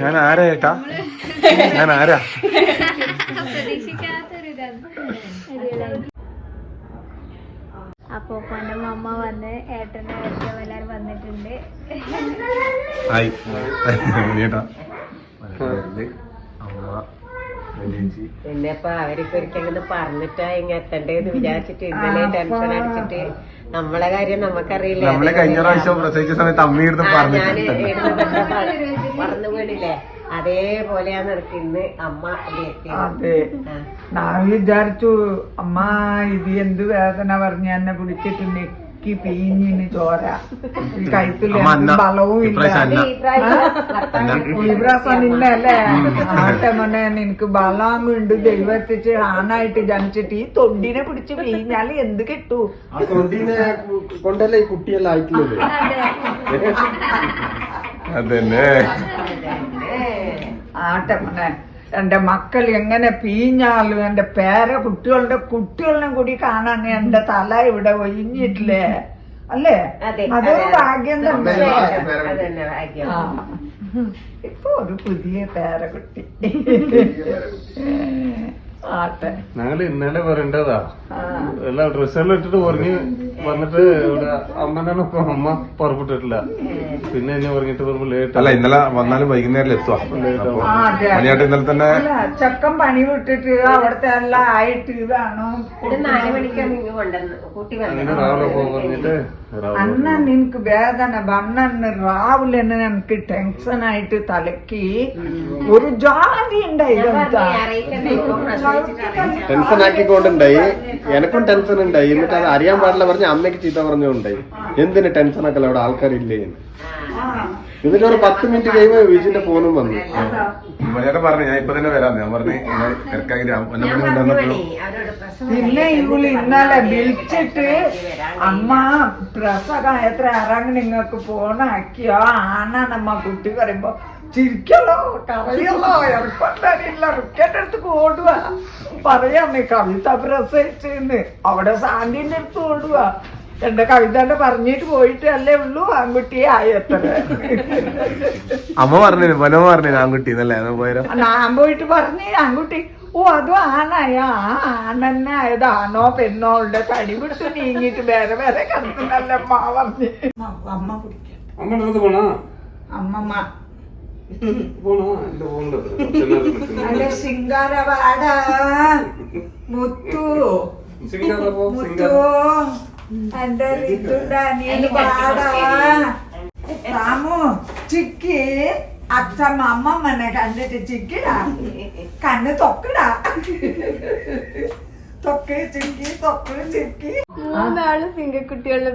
ഞാൻ ആരാ ഏട്ടാ? ഞാൻ ആരാ? അപ്പൊ എന്റെ മമ്മ വന്ന് ഏട്ടനെ എല്ലാരും വന്നിട്ടുണ്ട് ഹായ് ഏട്ടാ അമ്മ വലിയേച്ചി പിന്നെ അവർക്ക് ഒരിക്കലും പറഞ്ഞിട്ടാ ഇങ്ങ എത്തണ്ടേന്ന് വിചാരിച്ചിട്ട് ഇന്നലെ ടെൻഷൻ അടിച്ചിട്ട് നമ്മളെ കാര്യം നമുക്കറിയില്ല. നമ്മളെ കഴിഞ്ഞ പ്രാവശ്യം പ്രസവിച്ച സമയത്ത് അമ്മ ഇരുന്ന് പറഞ്ഞു വീടില്ലേ അതേപോലെയാണ് എനിക്ക് ഇന്ന് അമ്മ അതെ. ഞാൻ വിചാരിച്ചു അമ്മ ഇത് എന്ത് വേദന പറഞ്ഞ എന്നെ പിടിച്ചിട്ട് നെക്കി പീഞ്ഞിന് ചോര. ഈ അന്ന ബലവും ഇല്ല. ഇപ്രാവശ്യം അന്ന അല്ലേ? ആട്ടെ മോനെ നിനക്ക് ബലാമുണ്ട് ദൈവത്തിച്ച് ആണായിട്ട് ജനിച്ചിട്ട് ഈ തൊണ്ടിനെ പിടിച്ച് പീഞ്ഞാൽ എന്ത് കിട്ടൂ? തൊണ്ടിനെ തൊണ്ടീനെ കൊണ്ടല്ലേ ഈ കുട്ടിയെല്ലാം ആയിട്ടുള്ളത് അതന്നെ. ആട്ടെ മോനെ എന്റെ മക്കൾ എങ്ങനെ പീഞ്ഞാലും എന്റെ പേര കുട്ടികളുടെ കുട്ടികളിനെ കൂടി കാണാൻ എന്റെ തല ഇവിടെ ഒഴിഞ്ഞിട്ടില്ലേ? അല്ലേ? അതെ അതൊരു ഭാഗ്യം തന്നെ. ഇപ്പൊ ഒരു പുതിയ പേരക്കുട്ടി ഞങ്ങൾ ഇന്നലെ വരേണ്ടതാ എല്ലാ ഡ്രസ്സെല്ലാം ഇട്ടിട്ട് പറഞ്ഞ് വന്നിട്ട് ഇവിടെ അമ്മനൊക്കെ അമ്മ പുറപ്പെട്ടിട്ടില്ല. പിന്നെ എന്നെ പറഞ്ഞിട്ട് പറയുമ്പോ ലേറ്റ് അല്ല ഇന്നലെ വന്നാലും വൈകുന്നേരം എത്തുക. മണിയാട്ട് ഇന്നലെ തന്നെ ചക്കൻ പണി വിട്ടിട്ട് അവിടുത്തെ എല്ലാം ആയിട്ട് ഇതാണ് അങ്ങനെ രാവിലെ പറഞ്ഞിട്ട് അന്ന നിനക്ക് വേദന. വണ്ണന്ന് രാവിലെ എനിക്ക് ടെൻഷൻ ആയിട്ട് തലക്ക് ഒരു ജാതി ഉണ്ടായിരുന്നു ടെൻഷൻ ആക്കിക്കൊണ്ടുണ്ടായി. എനക്കും ടെൻഷൻ ഉണ്ടായി. എന്നിട്ട് അത് അറിയാൻ പാടില്ല പറഞ്ഞ അമ്മയ്ക്ക് ചീത്ത പറഞ്ഞുണ്ടായി എന്തിന് ടെൻഷൻ ആക്കല അവിടെ ആൾക്കാരില്ലേ എന്ന്. എന്നിട്ട് ഒരു പത്ത് മിനിറ്റ് കഴിയുമ്പോ വിജിന്റെ ഫോണും വന്നു. ഞാൻ പറഞ്ഞു ഞാൻ ഇപ്പൊ തന്നെ വരാം. ഞാൻ പറഞ്ഞു തിരക്കാക്കി പിന്നെ ഇവൾ ഇന്നലെ വിളിച്ചിട്ട് അമ്മ പ്രസവ എത്ര ഇറങ്ങി നിങ്ങൾക്ക് പോണാക്കിയോ ആണാണമ്മ കുട്ടി പറയുമ്പോ ചിരിക്കല്ലോ കറിയല്ലോ എളുപ്പണ്ടറിയില്ല റിക്കറ്റ് എടുത്ത് ഓടുക പറയാമേ കവിത പ്രസവിച്ചെന്ന്. അവിടെ സാന്റിന്റെ അടുത്ത് ഓടുക എന്റെ കവിതന്റെ പറഞ്ഞിട്ട് പോയിട്ട് അല്ലേ ഉള്ളൂ ആൺകുട്ടിയെ ആയത്ര അമ്മ പറഞ്ഞു മനോ പറഞ്ഞു ആൺകുട്ടി എന്നല്ലേ ഞാൻ പോയിട്ട് പറഞ്ഞു ആൺകുട്ടി ഓ അതും ആണായ ആ ആണെന്നെ ആയത് ആണോ പെണ്ണോ? ഉള്ള തടി പിടിച്ച് നീങ്ങിട്ട് വേറെ വേറെ കിടക്കുന്നല്ല അമ്മ പറഞ്ഞു അമ്മ പോണാ? അമ്മമ്മ അല്ലെ ശിങ്കാരവാട മുത്തു. മുത്തു. എന്റെ ഋതുണ്ടാനി പാടാ. രാമു ചിക്കി അച്ഛമ്മ അമ്മമ്മനെ കണ്ടിട്ട് ചിക്കിടാ. കണ്ണ് തൊക്കിടാ. തൊക്ക് ചിക്കി തൊക്ക് ചിക്കി. മൂന്നാൾ സിംഗക്കുട്ടികളുടെ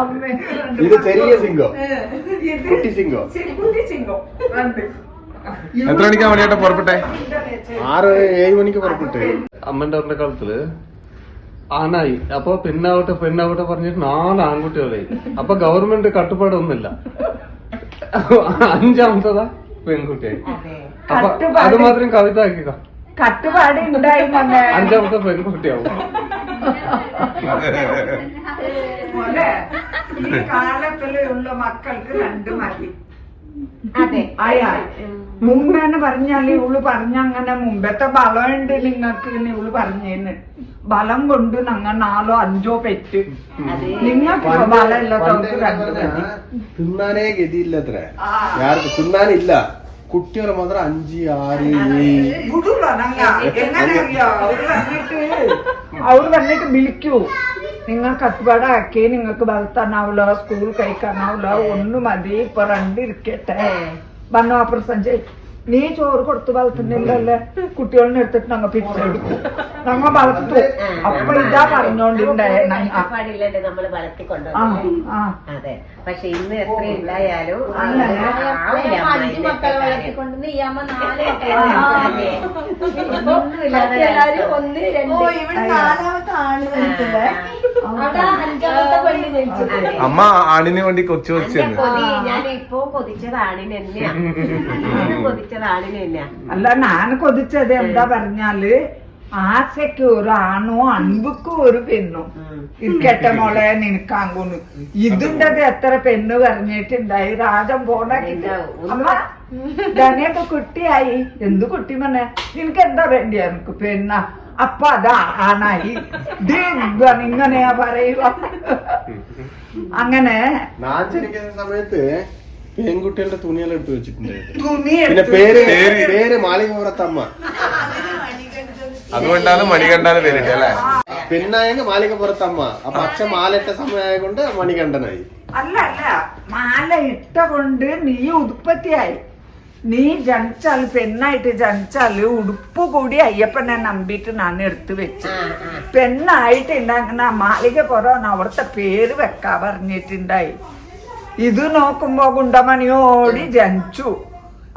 അമ്മേ. ഇത് ചെറിയ സിംഗോ. ഇത് കുട്ടി സിംഗോ. കുട്ടി സിംഗോ. രണ്ട്. എത്ര മണിക്കാ മണിയായിട്ട് പുറപ്പെട്ടെ? ആറ് ഏഴ് മണിക്ക് പുറപ്പെട്ടെ. അമ്മന്റെ അവരുടെ കാലത്തിൽ ആണായി അപ്പൊ പെണ്ണാവട്ടെ പെണ്ണാവട്ടെ പറഞ്ഞിട്ട് നാല് ആൺകുട്ടികളായി അപ്പൊ ഗവൺമെന്റ് കട്ടുപാടൊന്നുമില്ല. അഞ്ചാമത്തതാ പെൺകുട്ടിയായി അപ്പൊ അത് മാത്രം കവിത ആക്കിക്കോ. കട്ടുപാട് ഉണ്ടായി മോനെ. അഞ്ചാമത്തെ പെൺകുട്ടിയാവും. മോനെ ഈ കാലത്തിലുള്ള മക്കൾക്ക് രണ്ട് മതി. അതെ. പറഞ്ഞാൽ ഇവൾ പറഞ്ഞ അങ്ങനെ മുമ്പത്തെ ബലമുണ്ട് നിങ്ങൾക്ക് ഇവൾ പറഞ്ഞേന്ന്. ബലം കൊണ്ട് ഞങ്ങൾ നാലോ അഞ്ചോ പെറ്റ്. നിങ്ങൾക്ക് തിന്നാനേ ഗതിയില്ലത്ര തിന്നാനില്ല. കുട്ടികൾ മാത്രം അഞ്ച് ആറ് അവർ വന്നിട്ട് വിളിക്കൂ. നിങ്ങൾ കട്ടുപാടാക്കി നിങ്ങൾക്ക് വളർത്താനാവില്ല സ്കൂൾ കഴിക്കാനാവില്ല ഒന്ന് മതി. ഇപ്പൊ രണ്ടിരിക്കട്ടെ വന്നു ഓപ്പറേഷൻ ചെയ്. നീ ചോറ് കൊടുത്ത് വളർത്തുന്നില്ലല്ലേ കുട്ടികളെ എടുത്തിട്ട് ഞങ്ങൾ പിടിച്ചെടുക്കും ഞങ്ങൾ വളർത്തു. അപ്പൊ ഇതാ പറഞ്ഞോണ്ടിണ്ടേ നമ്മൾ അതെ. പക്ഷെ ഇന്ന് എത്ര ഉണ്ടായാലും ഒന്ന് രണ്ട്. ഓ ഇവിടെ നാലാമത്തെ ആൾ അമ്മ ആണിന് വേണ്ടി കൊച്ചു കൊച്ചു കൊതിച്ചത് ആണിന് കൊതിച്ചത് ആണിന് തന്നെയാ. അല്ല ഞാൻ കൊതിച്ചത് എന്താ പറഞ്ഞാൽ ആശയ്ക്ക് ഒരു ആണോ അൻപുക്കും ഒരു പെണ്ണും. ഇരിക്കട്ടെ മോളെ നിനക്കാങ്കൂന്ന് ഇതിന്റെത് എത്ര പെണ്ണ് പറഞ്ഞിട്ടുണ്ടായി? രാജം പോണ അമ്മ ധനയൊക്കെ കുട്ടിയായി. എന്ത് കുട്ടി മനെ? നിനക്ക് എന്താ വേണ്ടിയ? എനിക്ക് പെണ്ണ? അപ്പൊ അതാ ആണായി. ഇങ്ങനെയാ പറയുക. അങ്ങനെ സമയത്ത് പെൺകുട്ടികളുടെ തുണിയെല്ലാം എടുത്തു വെച്ചിട്ടുണ്ടായിരുന്നു തുണി പിന്നെ പേര് പേര് മാളികപ്പുറത്തമ്മ അതുകൊണ്ടാണ് മണികണ്ഠന പേരിട്ട് അല്ലേ? പെണ്ണായെങ്കിൽ മാളികപ്പുറത്തമ്മ അപ്പൊ അച്ഛൻ മാലയിട്ട സമയമായ കൊണ്ട് മണികണ്ഠനായി. അല്ല അല്ല. മാല ഇട്ട കൊണ്ട് നീ ഉടുപ്പത്തിയായി നീ ജനിച്ചാൽ പെണ്ണായിട്ട് ജനിച്ചാൽ ഉടുപ്പ് കൂടി അയ്യപ്പനെ നമ്പിട്ട് ഞാൻ എടുത്തു വെച്ചു. പെണ്ണായിട്ട് ഉണ്ടാകുന്ന മാളിക കൊറോണ അവിടുത്തെ പേര് വെക്കാ പറഞ്ഞിട്ടുണ്ടായി. ഇത് നോക്കുമ്പോ ഗുണ്ടമണിയോടി ജനിച്ചു.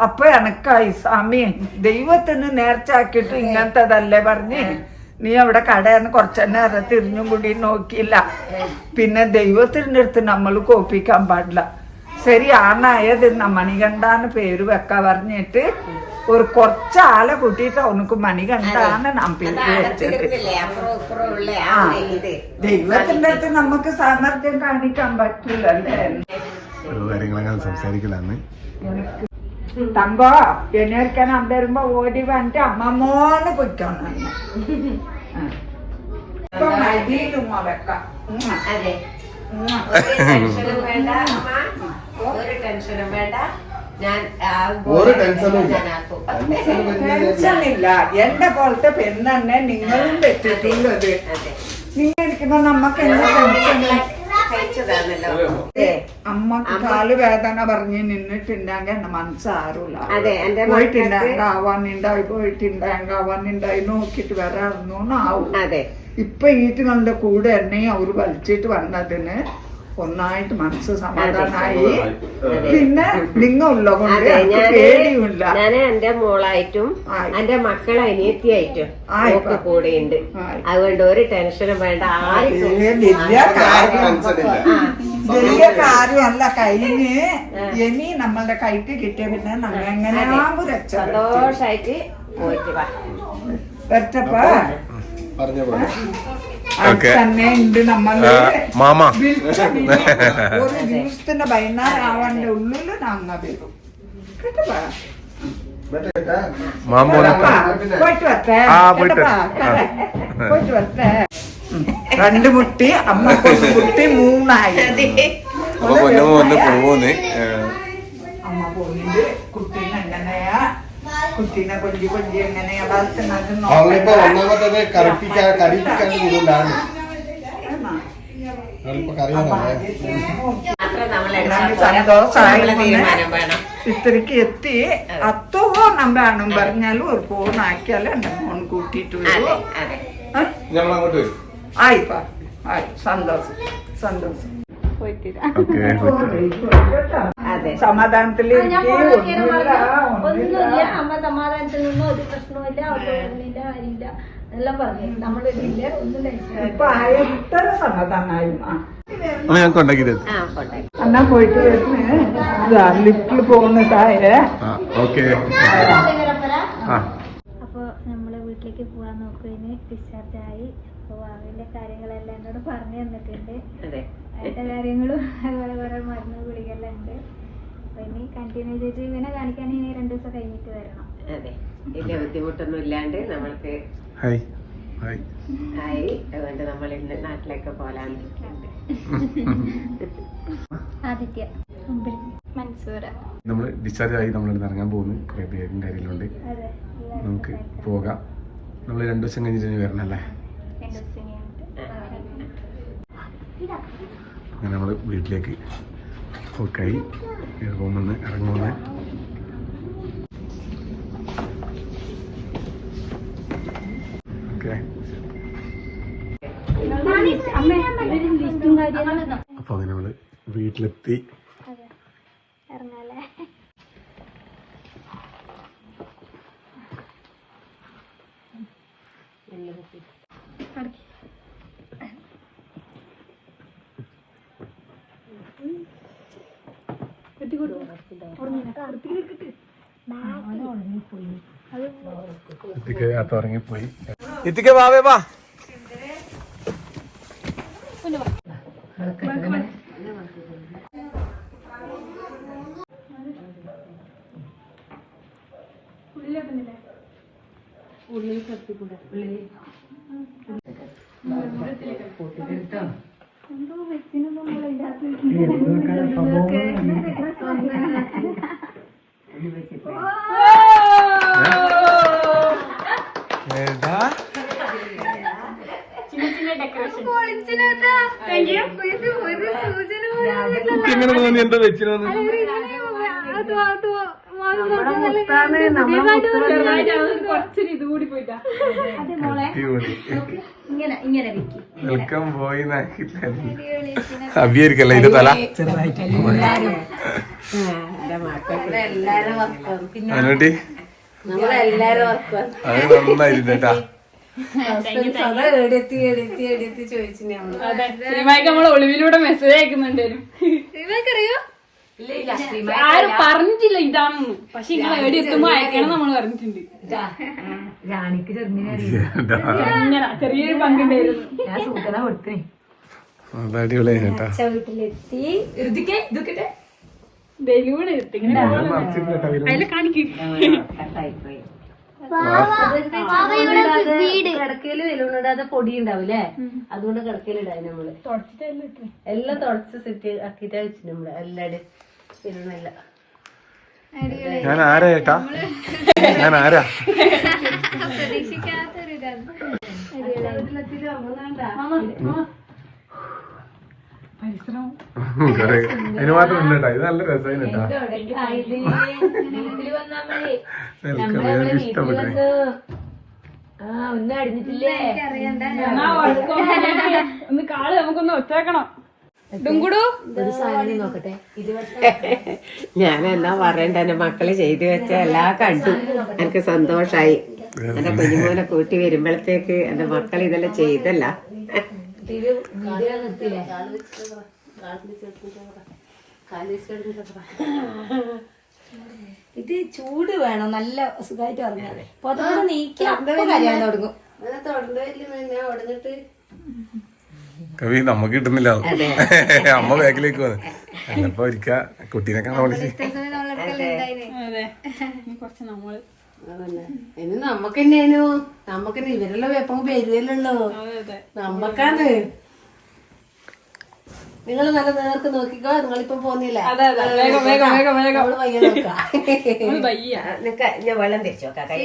അപ്പൊ എനക്കായി സ്വാമി ദൈവത്തിന് നേർച്ചാക്കിയിട്ട് ഇങ്ങനത്തതല്ലേ പറഞ്ഞ് നീ അവിടെ കടയെന്ന് കുറച്ച് നേരം തിരിഞ്ഞും കൂടി നോക്കിയില്ല. പിന്നെ ദൈവത്തിന്റെ അടുത്ത് നമ്മൾ കോപ്പിക്കാൻ പാടില്ല. ശരി ആണായത് മണികണ്ഠാന്ന് പേര് വെക്ക പറഞ്ഞിട്ട് ഒരു കുറച്ച് കൂട്ടിട്ട് അവനക്ക് മണികണ്ഠാന്ന് നാം പേര് ആ. ദൈവത്തിന്റെ അടുത്ത് നമുക്ക് സാമർഥ്യം കാണിക്കാൻ പറ്റൂലല്ലേ? ഓരോ കാര്യങ്ങളങ്ങനെ സംസാരിക്കലാന്ന് തങ്കോ എനിക്കാൻ വരുമ്പോ ഓടി വന്നിട്ട് അമ്മമ്മോന്ന് പൊയ്ക്കോണം ഇപ്പൊ മടിയിലും വെക്കാം. അതെ. ഒരു ടെൻഷനും വേണ്ട. ഞാൻ ഒരു ടെൻഷനും ടെൻഷനില്ല. എന്റെ പോലത്തെ പെണ്ണെന്നെ നിങ്ങളും പറ്റിയിട്ടുള്ളത് അതെ. നിങ്ങൾ ഇരിക്കുമ്പോ നമ്മക്ക് എന്താ ടെൻഷൻ അമ്മയ്ക്ക് കാൽ വേദന പറഞ്ഞ് നിന്നിട്ടുണ്ടെങ്കിൽ എന്റെ മനസ്സാരൂല പോയിട്ടുണ്ടെങ്കിൽ ആവാനുണ്ടായി പോയിട്ടുണ്ടെങ്കിൽ ആവാനുണ്ടായി നോക്കിട്ട് വരാറുന്നു ആവും അതെ. ഇപ്പൊ ഈറ്റുകളുടെ കൂടെ എന്നെ അവർ വലിച്ചിട്ട് വന്നതിന് ഒന്നായിട്ട് മനസ്സ് സമാധാനമായി പിന്നെ നിങ്ങ ഉള്ള കൊണ്ട് പേടിയുമില്ല. ഞാൻ എന്റെ മോളായിട്ടും. എന്റെ മക്കളെ അനിയത്തിയായിട്ടും. ഒക്കെ കൂടെയുണ്ട്. ആയി. അതുകൊണ്ട് ഒരു ടെൻഷനും വേണ്ട ആർക്കും ഏ, വലിയ കാര്യമല്ല കഴിഞ്ഞ് ഇനി നമ്മളുടെ കൈക്ക് കിട്ടിയ പിന്നെ നമ്മ എങ്ങനെ സന്തോഷായിട്ട് പോയിട്ട് വാ. പറഞ്ഞ. പോലെ ഓക്കേ. തന്നെ ഉണ്ട് നമ്മൾ. ആ, മാമ. വിളിച്ച പിന്നെ ഒരു ദിവസത്തിന്റെ വൈകുന്നേരം ഉള്ളിൽ ഞങ്ങ വരും കേട്ടപ്പാ? മാമോനെ പോയിട്ട് വരട്ടെ. ആ, പോയിട്ട് കേട്ടപ്പാ? പോയിട്ട് വരട്ടെ. രണ്ട് മുട്ടി അമ്മ മുട്ടി മൂന്നായി. അപ്പൊ പൊന്നമ്മ വന്ന് പോവൂന്ന്. അമ്മ പോകുന്നുണ്ട് കുട്ടീനെ എങ്ങനെയാ കുട്ടീനെ കൊഞ്ചി കൊഞ്ചി വളർത്തുന്നത് അവളിപ്പോ. ഒന്നാമത്തത് കറിപ്പിക്കാൻ കറിപ്പിക്കാൻ കൂടുതലാണ് ഇത്രക്ക് എത്തി അത്തോ നമ്പാണും പറഞ്ഞാലും ഒരു ഫോണാക്കിയാലും എന്റെ ഫോൺ കൂട്ടിയിട്ട് അതെ വരും അതെ ഞങ്ങൾ അങ്ങോട്ട് വരും ആയിപ്പാ ആയി സന്തോഷം സന്തോഷം പോയിട്ടില്ല. കേട്ടോ? അതെ. സമാധാനത്തിൽ ഞാൻ ഒന്നുമില്ല. അമ്മ സമാധാനത്തിൽ നിന്നും ഒരു എല്ലാം പറഞ്ഞു. നമ്മളില്ല ഒന്നും ഇപ്പൊ എന്നാ പോയിട്ട് ലിഫ്റ്റിൽ പോകുന്നതായേ ആ ഓക്കെ. ആ അപ്പോൾ നമ്മൾ വീട്ടിലേക്ക് പോകാൻ നോക്കുവിന് ഡിസ്ചാർജ് ആയി. അപ്പോൾ ഭാവിയിലെ കാര്യങ്ങളെല്ലാം എന്നോട് പറഞ്ഞു തന്നിട്ടുണ്ട്. അതെ. അതിന്റെ കാര്യങ്ങളും അതുപോലെ കുറേ മരുന്ന് ഗുളികെല്ലാം ഉണ്ട്. അപ്പോൾ ഇനി കണ്ടിന്യൂ ചെയ്ത് ഇങ്ങനെ കാണിക്കാൻ ഇനി രണ്ട് ദിവസം കഴിഞ്ഞിട്ട് വരണം. അതെ. വലിയ ബുദ്ധിമുട്ടൊന്നും ഇല്ലാണ്ട് നമ്മൾക്ക് ഹായ്. ഹായ്. ഹായ്. അതുകൊണ്ട് നമ്മൾ ഇന്ന് നാട്ടിലേക്ക് പോലാന്നിരിക്കുന്നുണ്ട് ആദിത്യ മൻസൂര. നമ്മൾ ഡിസ്ചാർജ് ആയി നമ്മളിന്ന് ഇറങ്ങാൻ പോകുന്നു. കുറേ പേരും കാര്യങ്ങളുണ്ട്. അതെ. നമുക്ക് പോകാം. നമ്മൾ രണ്ടു ദിവസം കഴിഞ്ഞിട്ട് വരണല്ലേ? വരണം അല്ലേ അങ്ങനെ നമ്മൾ വീട്ടിലേക്ക് പോക്കായി. റൂമിൽ ഇറങ്ങുമെന്ന് അപ്പോൾ അങ്ങനെ നമ്മൾ വീട്ടിലെത്തി അതെ ഇറങ്ങാല്ലേ എത്തിക്ക് അകത്ത് ഉറങ്ങിപ്പോയി ഇത്തിക്ക വാവേ വാ എന്തോ വെച്ചിനൊന്നും നമ്മളില്ലാത്ത ഏതാ? ഇങ്ങനെ തോന്നി എന്താ മോളെ ഇങ്ങനെ ഇങ്ങനെ വെക്കി വെൽക്കം പോയി അബിയായിരിക്കല്ലേ ഇതിന്റെ തല? അനുട്ടി? അത് നമ്മൾ ഒളിവിലൂടെ മെസ്സേജ് അയക്കുന്നുണ്ടായിരുന്നു അറിയോ? ആരും പറഞ്ഞിട്ടില്ല ഇതാണെന്ന്. പക്ഷെ നിങ്ങൾ എവിടെ എത്തുമ്പോ അയക്കണം നമ്മൾ പറഞ്ഞിട്ടുണ്ട്. ചെറുങ്ങനെ ഇങ്ങനെ ചെറിയൊരു പങ്കുണ്ടായിരുന്നു. ഞാൻ സൂചന വീട്ടിലെത്തി. ഇതൊക്കെ ഇതൊക്കെ ബലൂൺ ഇങ്ങനെ കാണിക്കും. കിടക്കയിൽ വെലുണ്ടാതെ പൊടി ഉണ്ടാവില്ലേ അതുകൊണ്ട് കിടക്കയിലിടായി നമ്മൾ. എല്ലാം തുടച്ച് സെറ്റ് ആക്കിട്ടാ വെച്ചു നമ്മൾ എല്ലാരും വെലുണ്ണല്ല ഞാൻ ആരാ ഏട്ടാ? ഞാൻ ആരാ? അതിന് മാത്രം ഉണ്ട് കേട്ടാ ഇത് നല്ല രസമാണ് കേട്ടാ ഇഷ്ടപ്പെട്ടു. ആ ഒന്നും അടിഞ്ഞിട്ടില്ലേ? ഒന്ന് കാൾ നമുക്കൊന്ന് ഒച്ചേക്കണം ഒരു സാധനം നോക്കട്ടെ. ഞാൻ എന്നാ പറയണ്ട എന്റെ മക്കൾ ചെയ്തു വെച്ച എല്ലാ കണ്ടു. എനിക്ക് സന്തോഷായി. എന്റെ കുഞ്ഞുമോനെ കൂട്ടി വരുമ്പോഴത്തേക്ക് എന്റെ മക്കൾ ഇതെല്ലാം ചെയ്തല്ല. ഇത് ചൂട് വേണം നല്ല സുഖമായിട്ട് പറഞ്ഞാൽ പൊതുവെ നീക്കി തുടങ്ങും. കവി നമുക്ക് കിട്ടുന്നില്ല. അത്. അമ്മ ബാക്കിലേക്ക് വന്ന്. എന്നപ്പോ ഒരിക്ക കുട്ടീനെ കാണാൻ വിളിച്ച്. അതെ. ഇനി നമുക്ക് തന്നെയാനു നമുക്ക് ഇവരെല്ലാം എപ്പം വരുവല്ലോ അതെ അതെ. നമ്മക്കാണ്. നിങ്ങൾ നല്ല നേർക്ക് നോക്കിക്കോ. നിങ്ങളിപ്പം പോന്നില്ല? ഞാൻ വെള്ളം തിരിച്ചു നോക്കാം കൈ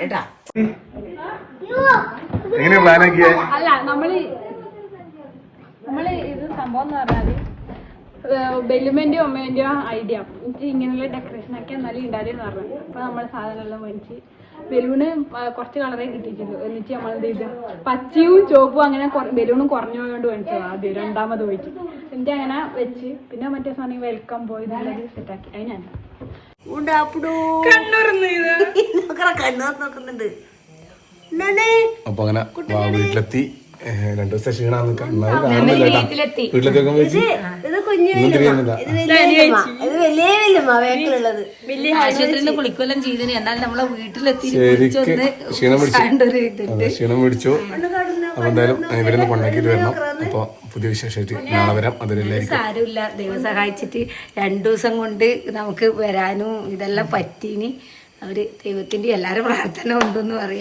കേട്ടാ. എങ്ങനെയാ പ്ലാൻ ആക്കിയേ? അല്ല നമ്മൾ നമ്മൾ ഇത് സംഭവം എന്ന് പറഞ്ഞാൽ ബെല്ലുമേന്റെയോ അമ്മേന്റെയോ ഐഡിയ എനിക്ക് ഇങ്ങനെയുള്ള ഡെക്കറേഷൻ ഒക്കെ എന്നാലും ഉണ്ടായിരുന്നു പറഞ്ഞു. അപ്പൊ നമ്മൾ സാധനം എല്ലാം മേടിച്ച് ബലൂണ് കുറച്ച് കളറേ കിട്ടിയിട്ടുള്ളൂ. എന്നിട്ട് നമ്മൾ എന്ത് ചെയ്തു? പച്ചയും ചുവപ്പും അങ്ങനെ ബലൂണും കുറഞ്ഞു പോയോണ്ട് മേടിച്ചത് ആദ്യം രണ്ടാമത് പോയിട്ട് എന്നിട്ട് അങ്ങനെ വെച്ച് പിന്നെ മറ്റേ സാധനം വെൽക്കം പോയി എന്നുള്ളത് സെറ്റാക്കി അതിനാണ് കണ്ണൂർ നോക്കുന്നുണ്ട്. അപ്പൊ അങ്ങനെ വാ, വീട്ടിലെത്തി. രണ്ടു ദിവസം ക്ഷീണാന്ന് കണ്ണാവ് കാണുന്നില്ല കേട്ടാ. വീട്ടിലെത്തി. നോക്കുമ്പോ വെച്ച് ഇത് കുഞ്ഞു ഒന്നും തിരിയുന്നില്ല ഇത് വലിയ വല്യമ്മ. ഇത് വലിയ വല്യമ്മ വേക്കിലുള്ളത് വലിയ ആശുപത്രിയിൽ കുളിക്കൊല്ലം ചെയ്തിന്. എന്നാൽ നമ്മളെ വീട്ടിലെത്തി ശരിക്ക് ക്ഷീണം പിടിച്ചു. അതെ, ക്ഷീണം പിടിച്ചു. അപ്പൊ എന്തായാലും ഇവരൊന്ന് കൊണ്ടാക്കിട്ട് വരണം. അപ്പൊ പുതിയ വിശേഷമായിട്ട് നാളെ വരാം. അതിലെല്ലായിരിക്കും സാരമില്ല. ദൈവം സഹായിച്ചിട്ട് രണ്ടു ദിവസം കൊണ്ട് നമുക്ക് വരാനും ഇതെല്ലാം പറ്റീനി അവർ ദൈവത്തിന്റെ എല്ലാരും പ്രാർത്ഥന ഉണ്ടെന്ന് പറയാം.